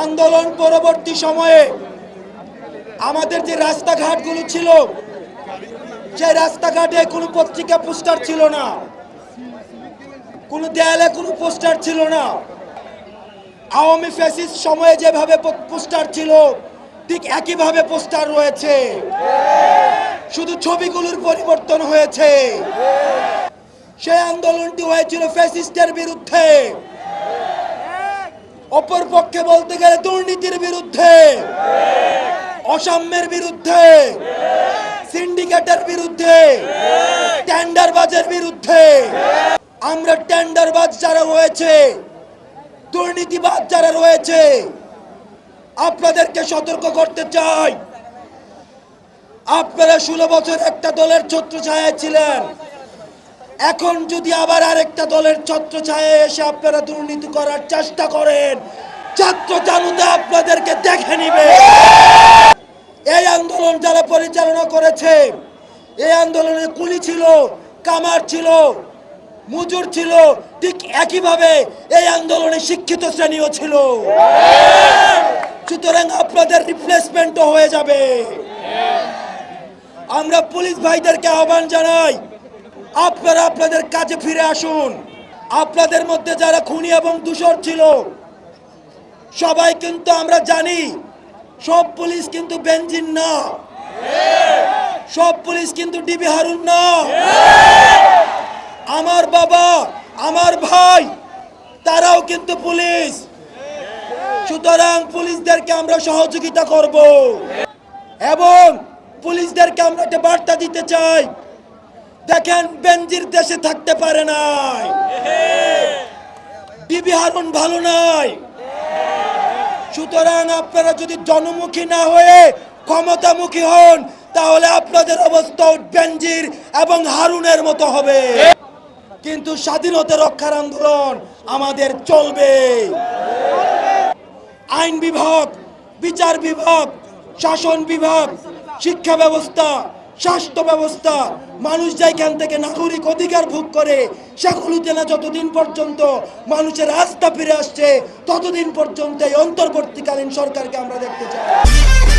আন্দোলন পরবর্তী সময়ে আমাদের যে রাস্তাঘাটগুলো ছিল, সেই রাস্তাঘাটে কোনো পত্রিকা, পোস্টার ছিল না। কোনো দেয়ালে কোনো পোস্টার ছিল না। আওয়ামী ফ্যাসিস্ট সময়ে যেভাবে পোস্টার ছিল, ঠিক একইভাবে পোস্টার রয়েছে। শুধু ছবিগুলোর পরিবর্তন হয়েছে। সেই আন্দোলনটি হয়েছিল ফ্যাসিস্টের বিরুদ্ধে। অপর পক্ষে বলতে গেলে দুর্নীতির বিরুদ্ধে, অসাম্যের বিরুদ্ধে, সিন্ডিকেটের বিরুদ্ধে, টেন্ডারবাজের বিরুদ্ধে। আমরা টেন্ডারবাজ যারা রয়েছে, দুর্নীতিবাজ যারা রয়েছে, আপনাদেরকে সতর্ক করতে চাই। আপনারা ষোলো বছর একটা দলের ছত্র ছায়া ছিলেন। এখন যদি আবার আরেকটা দলের ছত্র ছায়া এসে আপনারা দুর্নীতি করার চেষ্টা করেন, ছাত্র জনতা আপনাদেরকে দেখে নিবে। এই আন্দোলন যারা পরিচালনা করেছে, এই আন্দোলনে কুলি ছিল, কামার ছিল, মুজুর ছিল, ঠিক একইভাবে এই আন্দোলনে শিক্ষিত শ্রেণীও ছিল। সুতরাং আপনাদের রিপ্লেসমেন্টও হয়ে যাবে। আমরা পুলিশ ভাইদেরকে আহ্বান জানাই আপনারা আপনাদের কাজে ফিরে আসুন। আপনাদের মধ্যে যারা খুনি এবং দূষর ছিল, সবাই কিন্তু আমরা জানি, সব পুলিশ কিন্তু বেঞ্জিন না। সব পুলিশ কিন্তু ডিবি হারুন না। আমার বাবা, আমার ভাই, তারাও কিন্তু পুলিশ। সুতরাং পুলিশদেরকে আমরা সহযোগিতা করব। এবং পুলিশদেরকে আমরা একটা বার্তা দিতে চাই দেখেন বেঞ্জির দেশে থাকতে পারে নাই। ডিবি হারুন ভালো নয় সুতরাং আপনারা যদি জনমুখী না হয়ে ক্ষমতামুখী হন, তাহলে আপনাদের অবস্থা বেঞ্জির এবং হারুনের মতো হবে। কিন্তু স্বাধীনতা রক্ষার আন্দোলন আমাদের চলবে। আইন বিভাগ, বিচার বিভাগ, শাসন বিভাগ, শিক্ষা ব্যবস্থা স্বাস্থ্য ব্যবস্থা, মানুষ যেখান থেকে নাগরিক অধিকার ভোগ করে সেগুলোতে না যতদিন পর্যন্ত মানুষের আস্থা ফিরে আসছে, ততদিন পর্যন্ত এই অন্তর্বর্তীকালীন সরকারকে আমরা দেখতে চাই।